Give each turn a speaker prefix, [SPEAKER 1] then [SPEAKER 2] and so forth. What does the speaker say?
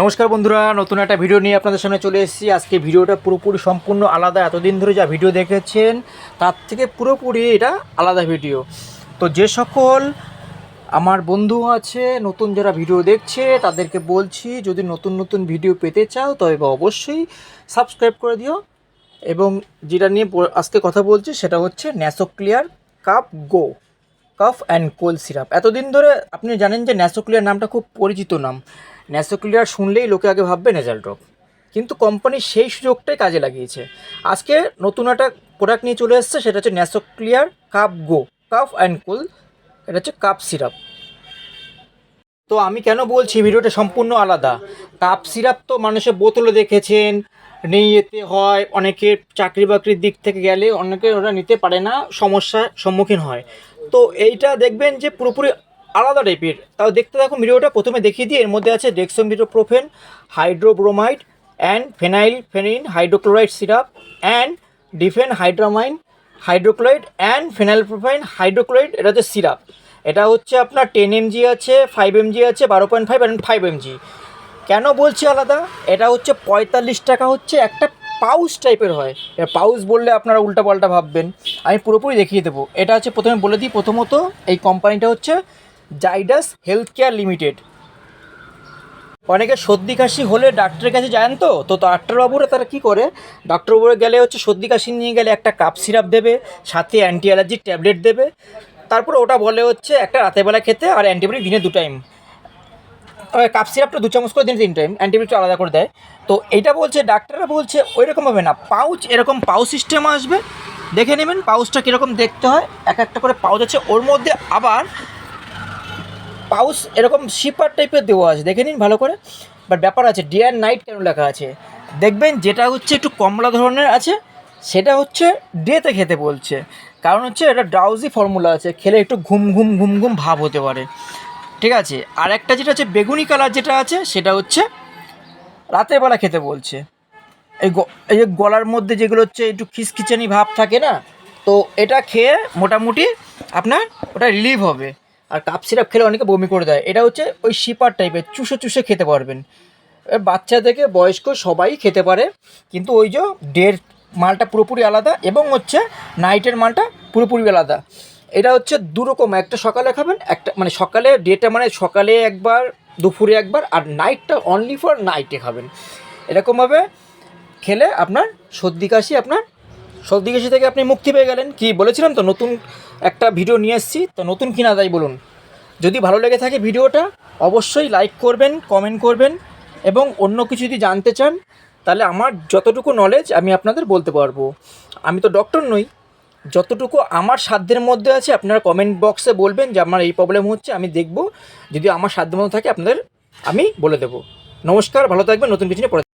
[SPEAKER 1] নমস্কার বন্ধুরা, নতুন একটা ভিডিও নিয়ে আপনাদের সামনে চলে এসেছি। আজকে ভিডিওটা পুরোপুরি সম্পূর্ণ আলাদা। এতদিন ধরে যা ভিডিও দেখেছেন, তার থেকে পুরোপুরি এটা আলাদা ভিডিও তো যে সকল আমার বন্ধু আছে, নতুন যারা ভিডিও দেখছে, তাদেরকে বলছি, যদি নতুন নতুন ভিডিও পেতে চাও, তবে অবশ্যই সাবস্ক্রাইব করে দিও। এবং যেটা নিয়ে আজকে কথা বলছি, সেটা হচ্ছে ন্যাসোক্লিয়ার cup go cough and cold syrup. এতদিন ধরে আপনি জানেন যে ন্যাসোক্লিয়ার নামটা খুব পরিচিত নাম। ন্যাসোক্লিয়ার শুনলেই লোকে আগে ভাববে নেজাল ড্রপ কিন্তু কোম্পানি সেই সুযোগটাই কাজে লাগিয়েছে। আজকে নতুন একটা প্রোডাক্ট নিয়ে চলে এসেছে, সেটা হচ্ছে ন্যাসোক্লিয়ার cup go, cough and cold, এটা হচ্ছে কাপ সিরাপ। তো আমি কেন বলছি ভিডিওটা সম্পূর্ণ আলাদা? কাপ সিরাপ তো মানুষে বোতলে দেখেছেন, নেই এতে হয়, অনেকে চাকরি বাকরির দিক থেকে গেলে অনেকে ওরা নিতে পারে না, সমস্যার সম্মুখীন হয়। তো এইটা দেখবেন যে পুরোপুরি আলাদা টাইপের। তাও দেখতে থাকুন ভিডিওটা, প্রথমে দেখিয়ে দিই, এর মধ্যে আছে dextromethorphan hydrobromide and phenylephrine hydrochloride syrup and diphenhydramine hydrochloride and ফেনাইলপ্রোফাইন hydrochloride এটা হচ্ছে সিরাপ এটা হচ্ছে আপনার টেন এমজি আছে ফাইভ এমজি আছে, বারো point five and five mg কেন বলছি আলাদা? এটা হচ্ছে পঁয়তাল্লিশ টাকা হচ্ছে একটা পাউচ টাইপের হয়। এবার পাউচ বললে আপনারা উল্টাপাল্টা ভাববেন। আমি পুরোপুরি দেখিয়ে দেবো। এটা হচ্ছে প্রথমে বলে দিই। প্রথমত এই কোম্পানিটা হচ্ছে জাইডাস হেলথ কেয়ার লিমিটেড। অনেকে সর্দি কাশি হলে ডাক্তারের কাছে যান তো। তো ডাক্তারবাবুরা তারা কী করে? ডাক্তারবাবুরা গেলে হচ্ছে সর্দি কাশি নিয়ে গেলে একটা কাপ সিরাপ দেবে, সাথে অ্যান্টি অ্যালার্জির ট্যাবলেট দেবে। তারপর ওটা বলে হচ্ছে একটা রাতেরবেলা খেতে আর অ্যান্টিবায়োটিক দিনে দু টাইম কাপ সিরাপটা দু চামচ করে দিন তিন টাইম অ্যান্টিবায়োটিক আলাদা করে দেয়। তো এইটা বলছে, ডাক্তাররা বলছে ওই রকম হবে না। পাউচ এরকম পাউচ সিস্টেম আসবে। দেখে নেবেন পাউচটা কীরকম দেখতে হয়। এক একটা করে পাউচ আছে। ওর মধ্যে আবার পাউচ এরকম শিপার টাইপের দেওয়া আছে। দেখে নিন ভালো করে। বাট ব্যাপার আছে ডে অ্যান্ড নাইট কেন লেখা আছে? দেখবেন, যেটা হচ্ছে একটু কমলা ধরনের আছে, সেটা হচ্ছে ডেতে খেতে বলছে। কারণ হচ্ছে, এটা ড্রাউজি ফর্মুলা আছে। খেলে একটু ঘুম ঘুম ঘুম ঘুম ভাব হতে পারে। ঠিক আছে? আর একটা যেটা হচ্ছে বেগুনি কালার যেটা আছে, সেটা হচ্ছে রাতের বেলা খেতে বলছে। এই এই যে গলার মধ্যে যেগুলো হচ্ছে একটু খিচখিচানি ভাব থাকে না, তো এটা খেয়ে মোটামুটি আপনার ওটা রিলিভ হবে। আর কাপ সিরাপ খেলে অনেকে বমি করে দেয়। এটা হচ্ছে ওই শিপার টাইপের চুষে চুষে খেতে পারবেন। বাচ্চা থেকে বয়স্ক সবাই খেতে পারে, কিন্তু ওই যে ডের মালটা পুরোপুরি আলাদা এবং হচ্ছে নাইটের মালটা পুরোপুরি আলাদা। এটা হচ্ছে দুরকম, একটা সকালে খাবেন, একটা মানে সকালে ডেটা মানে সকালে একবার, দুপুরে একবার, আর নাইটটা অনলি ফর নাইটে খাবেন। এরকমভাবে খেলে আপনার সর্দি কাশি, আপনার সর্দি কাশি থেকে আপনি মুক্তি পেয়ে গেলেন। কি বলেছিলাম তো, নতুন একটা ভিডিও নিয়ে এসেছি, তো নতুন কিনা তাই বলুন। যদি ভালো লেগে থাকে ভিডিওটা, অবশ্যই লাইক করবেন কমেন্ট করবেন, এবং অন্য কিছু যদি জানতে চান, তাহলে আমার যতটুকু নলেজ আমি আপনাদের বলতে পারব। আমি তো ডক্টর নই। যতটুকু আমার সাধ্যের মধ্যে আছে, আপনারা কমেন্ট বক্সে বলবেন যে আমার এই প্রবলেম হচ্ছে, আমি দেখব। যদি আমার সাধ্যের মধ্যে থাকে, আপনাদের আমি বলে দেবো। নমস্কার, ভালো থাকবেন, নতুন কিছু নিয়ে পরে